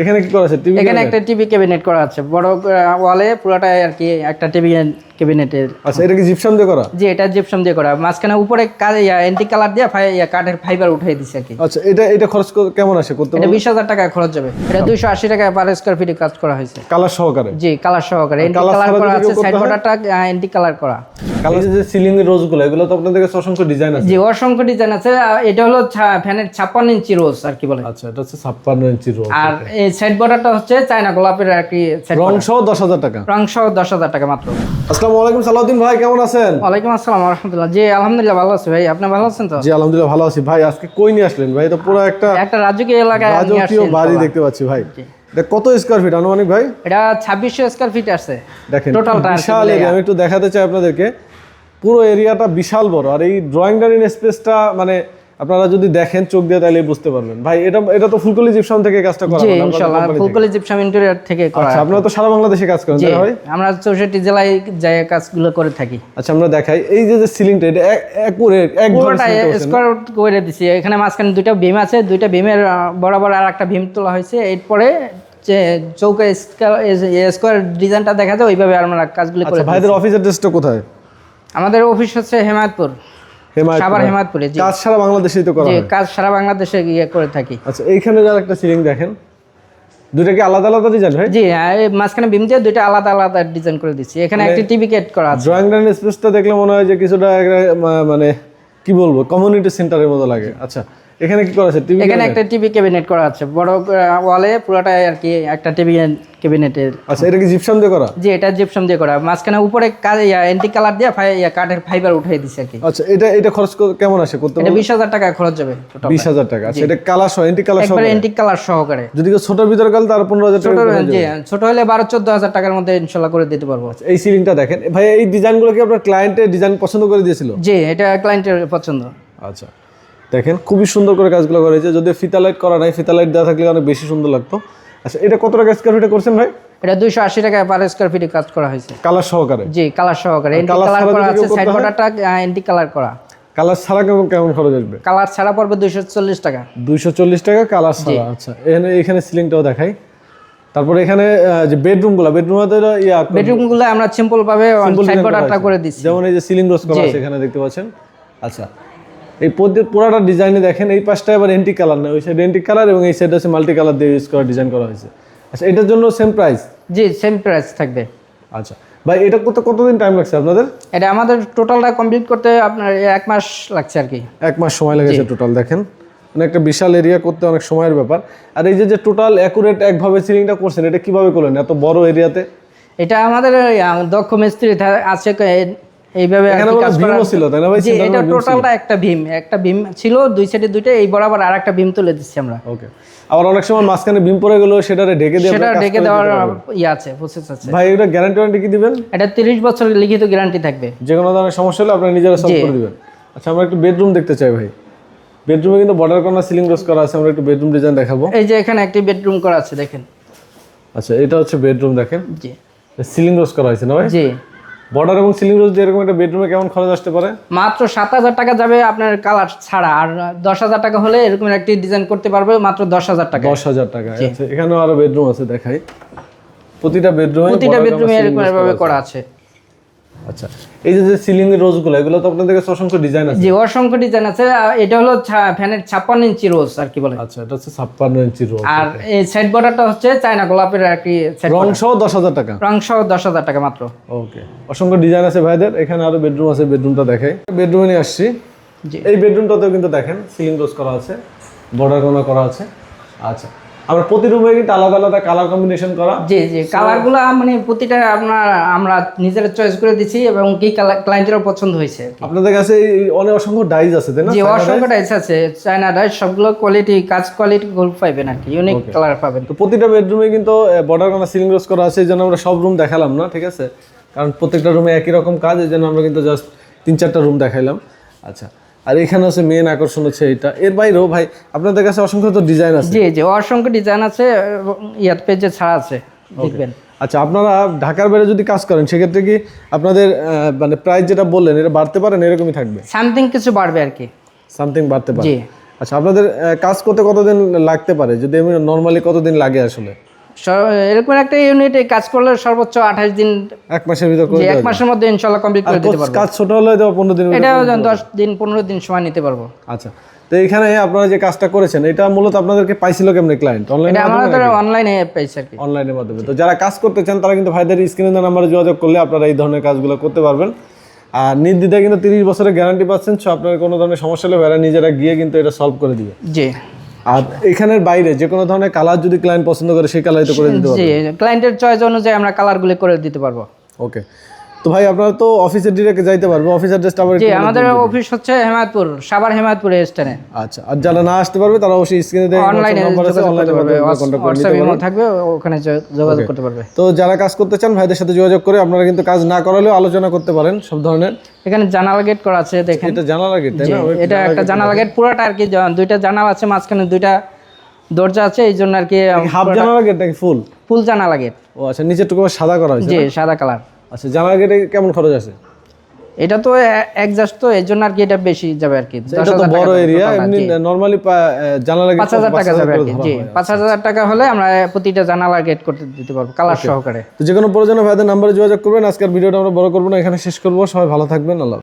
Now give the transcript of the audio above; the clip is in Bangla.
এখানে কি করা আছে? টিভি এখানে একটা টিভি ক্যাবিনেট করা আছে। বড় ওয়ালে পুরোটাই আর কি একটা টিভি ক্যাবিনেটের। আচ্ছা এটা কি জিপসাম দিয়ে করা? জি এটা জিপসাম দিয়ে করা। মাঝখানে উপরে কালার দিয়ে ফাই- কাঠের ফাইবার উঠাই দিছে আর কি। আচ্ছা এটা এটা খরচ কেমন আসে করতে এটা বিশ হাজার টাকা খরচ যাবে। এটা দুইশো আশি টাকা পার স্কোয়ার ফিটে কাজ করা হয়েছে। কালার সহকারে? জি কালার সহকারে। কালার করা আছে সাইড বর্ডারটা কালার করা। কালার যে সিলিং এর রোজগুলো এগুলো তো আপনাদের কাছে অসংখ্য ডিজাইন আছে। জি অসংখ্য ডিজাইন আছে। এটা হলো ফ্যানের ছাপ্পান্ন ইঞ্চি রোজ আর কি বলে। আচ্ছা এটা হচ্ছে ছাপ্পান্ন ইঞ্চি রোজ আর এই সাইড বর্ডারটা হচ্ছে চায়না গোলাপের আর কি রং সহ দশ হাজার টাকা। রং সহ দশ হাজার টাকা মাত্র। আসসালামু আলাইকুম সালাউদ্দিন ভাই কেমন আছেন? ওয়ালাইকুম আসসালাম রহমতুল্লাহ জি আলহামদুলিল্লাহ ভালো আছি ভাই। আপনি ভালো আছেন তো? জি আলহামদুলিল্লাহ ভালো আছি। ভাই আজকে কই নিয়ে আসলেন ভাই? এটা পুরো একটা একটা রাজকীয় এলাকায় রাজকীয় বাড়ি দেখতে পাচ্ছি ভাই। এটা কত স্কোয়ার ফিট আনুমানিক ভাই? এটা ছাব্বিশশো স্কোয়ার ফিট আছে। দেখেন টোটালটা বিশাল এরিয়া আমি একটু দেখাতে চাই আপনাদেরকে। পুরো এরিয়াটা বিশাল বড়। আর এই ড্রয়িং ডাইনিং স্পেসটা মানে আপনারা যদি দেখেন চোখ দিয়ে তাহলে বুঝতে পারবেন। ভাই এটা এটা তো ফুলকলি জিপসাম থেকে কাজটা করা হয়, ইনশাআল্লাহ ফুলকলি জিপসাম ইন্টেরিয়র থেকে করা আচ্ছা আপনারা তো সারা বাংলাদেশে কাজ করেন তাই ভাই? আমরা চৌষট্টি জেলায় যাই কাজগুলো করে থাকি। আচ্ছা আমরা দেখাই। এই যে যে সিলিংটা এটা একুরেট এক ঘর পুরোটা স্কোয়ার করে দিছি। এখানে মাঝখানে দুইটা ভীম আছে দুইটা ভীমের বরাবর আর একটা ভীম তোলা হয়েছে। এরপরে যে চৌকা স্কোয়ার ডিজাইনটা দেখা যায় ওইভাবে আমরা কাজগুলো করে আচ্ছা ভাইদের অফিস অ্যাড্রেসটা কোথায়? আমাদের অফিস হচ্ছে হেমায়তপুরে। সাভার হেমায়তপুরে কাজ সারা বাংলাদেশেই তো করা হয়। কাজ সারা বাংলাদেশে করে থাকি। আচ্ছা এইখানে যারা একটা সিলিং দেখেন দুইটা কি আলাদা আলাদা ডিজাইন হয়? জি মাঝখানে বিম দিয়ে দুইটা আলাদা আলাদা ডিজাইন করে দিচ্ছি। এখানে একটা টিভি কেট করা আছে। ড্রয়িং স্পেসটা দেখলে মনে হয় যে কিছুটা মানে কি বলব কমিউনিটি সেন্টারের মতো লাগে। আচ্ছা এখানে কি করা আছে? টিভি এখানে একটা টিভি ক্যাবিনেট করা আছে। বড় ওয়ালে পুরোটাই আর কি একটা টিভি ক্যাবিনেটের আচ্ছা এটা কি জিপসাম দিয়ে করা? জি এটা জিপসাম দিয়ে করা। মাঝখানে উপরে এন্টি কালার দিয়ে কাঠের ফাইবার উঠাই দিছে আর কি। আচ্ছা এটা এটা খরচ কেমন আসে করতে এটা বিশ হাজার টাকা খরচ যাবে। বিশ হাজার টাকা। আচ্ছা এটা কালার সহ এন্টি কালার সহ একবারে এন্টি কালার সহকারে। যদি কেউ ছোটোর ভিতরে গেলে তার পনেরো হাজার ছোট টাকা জি ছোট হলে বারো চোদ্দ হাজার টাকার মধ্যে ইনশাল্লাহ করে দিতে পারব। এই সিলিংটা দেখেন। ভাই এই ডিজাইনগুলো কি আপনার ক্লায়েন্টের ডিজাইন পছন্দ করে দিয়েছিল? জি এটা ক্লায়েন্টের পছন্দ। আচ্ছা। দেখেন খুবই সুন্দর করে কাজগুলো করেছে যদি ফিতা লাইট করা নাই ফিতা লাইট দেওয়া থাকলে অনেক বেশি সুন্দর লাগতো। আচ্ছা এটা কত টাকা স্কোয়ার ফিটে করছেন ভাই? এটা দুইশো আশি টাকা পার স্কোয়ার ফিটে কাজ করা হয়েছে। কালার সহকারে? জি কালার সহকারে। এন্টি কালার করা আছে সাইড বর্ডারটা এন্টি কালার করা। কালার ছাড়া কেমন কেমন খরচ আসবে? কালার ছাড়া পড়বে দুইশো চল্লিশ টাকা। দুইশো চল্লিশ টাকা কালার ছাড়া আচ্ছা। এখানে এখানে সিলিংটাও দেখাই। তারপরে এখানে যে বেডরুমগুলো বেডরুম ইয়া বেডরুম বেডরুমগুলো আমরা সিম্পল ভাবে সাইড বর্ডারটা করে দিচ্ছি। যেমন এই যে সিলিং রোজ করা আছে এখানে দেখতে পাচ্ছেন। আচ্ছা। এই পুরাটা ডিজাইনে দেখেন এই পাশটা এবার এন্টি কালার না ওই সাইড এন্টি কালার এবং এই সাইড হচ্ছে মাল্টি কালার দিয়ে ইউজ করা ডিজাইন করা হয়েছে। আচ্ছা এটার জন্য সেম প্রাইস জি সেম প্রাইস থাকবে। আচ্ছা ভাই এটা করতে কতদিন টাইম লাগছে আপনাদের? এটা আমাদের টোটালটা কমপ্লিট করতে আপনার এক মাস লাগছে আর কি। এক মাস সময় লেগেছে টোটাল দেখেন। মানে একটা বিশাল এরিয়া করতে অনেক সময়ের ব্যাপার। আর এই যে যে টোটাল অ্যাকুরেট একভাবে সিলিংটা করছেন এটা কীভাবে করলেন? এত বড় এরিয়াতে এটা আমাদের দক্ষ মিস্ত্রি আছে এইভাবে ছিল তাই না ভাই? জি এটা টোটালটা একটা ভীম একটা ভীম ছিল দুই সাইডে দুইটা এই বরাবর আর একটা ভীম তুলে দিচ্ছি আমরা। ওকে আবার অনেক সময় মাঝখানে বিম পড়ে গেলো সেটারে ঢেকে সেটা করে দেওয়ার ইয়ে আছে প্রসেস আছে। ভাই এটা গ্যারান্টি ওয়ারেন্টি কি দিবেন? এটা তিরিশ বছরের লিখিত গ্যারান্টি থাকবে। যে কোনো ধরনের সমস্যা হলে আপনারা নিজেরা সলভ করে দিবেন। আচ্ছা আমরা একটু বেডরুম দেখতে চাই ভাই। বেডরুমে কিন্তু বর্ডার কর্নার সিলিং রোজ করা আছে আমরা একটু বেডরুম ডিজাইন দেখাবো। এই যে এখানে একটি বেডরুম করা আছে দেখেন। আচ্ছা এটা হচ্ছে বেডরুম দেখেন। জি। সিলিং রোজ করা হয়েছে না ভাই? জি। বর্ডার এবং সিলিং রোজ এরকম একটা বেডরুমে কেমন খরচ আসতে পারে? মাত্র সাত হাজার টাকা যাবে আপনার কালার ছাড়া। আর দশ হাজার টাকা হলে এরকম একটি ডিজাইন করতে পারবে মাত্র দশ হাজার টাকা দশ হাজার টাকা আচ্ছা। এখানেও আরও বেডরুম আছে দেখাই। প্রতিটা বেডরুমে প্রতিটা বেডরুমে এরকম ভাবে করা আছে। আচ্ছা এই যে যে সিলিং এর রোজগুলো এগুলো তো আপনাদের কাছে অসংখ্য ডিজাইন আছে। জি অসংখ্য ডিজাইন আছে। এটা হলো ফ্যানের ছাপ্পান্ন ইঞ্চি রোজ আর কি বলে। আচ্ছা এটা হচ্ছে ছাপ্পান্ন ইঞ্চি রোজ আর এই সাইড বর্ডারটা হচ্ছে চায়না গোলাপের আর কি রং সহ দশ হাজার টাকা। রং সহ দশ হাজার টাকা মাত্র। ওকে অসংখ্য ডিজাইন আছে ভাইদের এখানে আরও বেডরুম আছে বেডরুমটা দেখাই। বেডরুমে নিয়ে আসছি। এই বেডরুমটাতেও কিন্তু দেখেন সিলিং রোজ করা আছে বর্ডার করা আছে। আচ্ছা আমরা প্রতি রুমে কিন্তু আলাদা আলাদা কালার কম্বিনেশন করা। জি জি কালারগুলো মানে প্রতিটা আপনার আমরা নিজেরা চয়েস করে দিছি এবং কি কালার ক্লায়েন্টেরও পছন্দ হয়েছে আপনাদের কাছে অনেক অসংখ্য ডাইজ আছে তাই না? জি অসংখ্য টাইপস আছে। চায়না ডাইস সবগুলো কোয়ালিটি কাজ কোয়ালিটি গোল পাবেন আর কি। ইউনিক কালার পাবেন। তো প্রতিটা বেডরুমে কিন্তু বর্ডার কোনা সিলিং রোজ করা আছে এই জন্য আমরা সব রুম দেখালাম না ঠিক আছে? কারণ প্রত্যেকটা রুমে একই রকম কাজ এই জন্য আমরা কিন্তু জাস্ট তিন চারটা রুম দেখাইলাম। আচ্ছা আর এখানে হচ্ছে মেন আকর্ষণ হচ্ছে এটা। এর বাইরেও ভাই আপনাদের কাছে অসংখ্য তো ডিজাইন আছে। জি জি অসংখ্য ডিজাইন আছে ইয়ার পেজে ছাড়া আছে দেখবেন। আচ্ছা আপনারা ঢাকার বাইরে যদি কাজ করেন সেক্ষেত্রে কি আপনাদের মানে প্রাইস যেটা বললেন এটা বাড়তে পারেন এরকমই থাকবে? সামথিং কিছু বাড়বে আর কি। সামথিং বাড়তে পারে। জি। আচ্ছা আপনাদের কাজ করতে কতদিন লাগতে পারে? যদি আমি নর্মালি কতদিন লাগে আসলে? এরকম একটা ইউনিটে কাজ করলে সর্বোচ্চ আঠাশ দিন এক মাসের ভিতর করে এক মাসের মধ্যে ইনশাল্লাহ কমপ্লিট করে দিতে পারব। কাজ ছোট হলে পনেরো দিন এটা দশ দিন পনেরো দিন সময় নিতে পারব। আচ্ছা তো এখানে আপনারা যে কাজটা করেছেন এটা মূলত আপনাদেরকে পাইছিল কেমনি ক্লায়েন্ট অনলাইনে এটা আমাদের অনলাইনে আর কি। অনলাইনের মাধ্যমে। তো যারা কাজ করতে চান তারা কিন্তু ভাইদের স্ক্রিনে নাম্বারে যোগাযোগ করলে আপনারা এই ধরনের কাজগুলো করতে পারবেন। আর নির্দ্বিধায় কিন্তু তিরিশ বছরের গ্যারান্টি পাচ্ছেন সো আপনার কোনো ধরনের সমস্যা হলে নিজেরা গিয়ে কিন্তু এটা সলভ করে দিবে। জি। আর এখানের বাইরে যে কোনো ধরনের কালার যদি ক্লায়েন্ট পছন্দ করে সেই কালারই তো করে দিতে পারব। জি ক্লায়েন্টের চয়েস অনুযায়ী আমরা কালারগুলো করে দিতে পারব। ওকে তো ভাই আপনারা তো অফিসে ডিরেক্ট যাইতে পারব। অফিস অ্যাড্রেসটা আবার জি আমাদের অফিস হচ্ছে হেমায়তপুর সাভার হেমায়তপুরে স্টেনে। আচ্ছা আর যারা না আসতে পারবে তারা অবশ্যই স্ক্রিনে দেখে অনলাইনে নাম্বার আছে অনলাইনে কন্ট্যাক্ট করে নিতে হোয়াটসঅ্যাপ থাকবে ওখানে যোগাযোগ করতে পারবে। তো যারা কাজ করতে চান ভাইদের সাথে যোগাযোগ করে আপনারা কিন্তু কাজ না করালেও আলোচনা করতে পারেন সব ধরনের। এখানে জানালা গেট করা আছে দেখেন। এটা জানা লাগে তাই না? এটা একটা জানালা গেট পুরোটা আর কি দুইটা জানালা আছে মাঝখানে দুইটা দরজা আছে এই জন্য আর কি হাফ জানা গেট নাকি ফুল ফুল জানালা গেট ও আচ্ছা নিচের টুকু সাদা করা হয়েছে জি সাদা কালার আচ্ছা জানার গেটে কেমন খরচ আছে? এটা তো একজাস্ট তো এর জন্য আর কি এটা বেশি যাবে আর কি। এটা তো বড় এরিয়া এমনি নরমালি জানালা পাঁচ হাজার টাকা যাবে আর কি জি। পাঁচ হাজার টাকা হলে আমরা প্রতিটা জানালা গেট করতে দিতে পারব কালার সহকারে। তো যে কোনো প্রয়োজনে ভাইদের নাম্বারে যোগাযোগ করবেন আজকের ভিডিওটা আমরা বড় করব না এখানে শেষ করব সবাই ভালো থাকবেন আল্লাহ।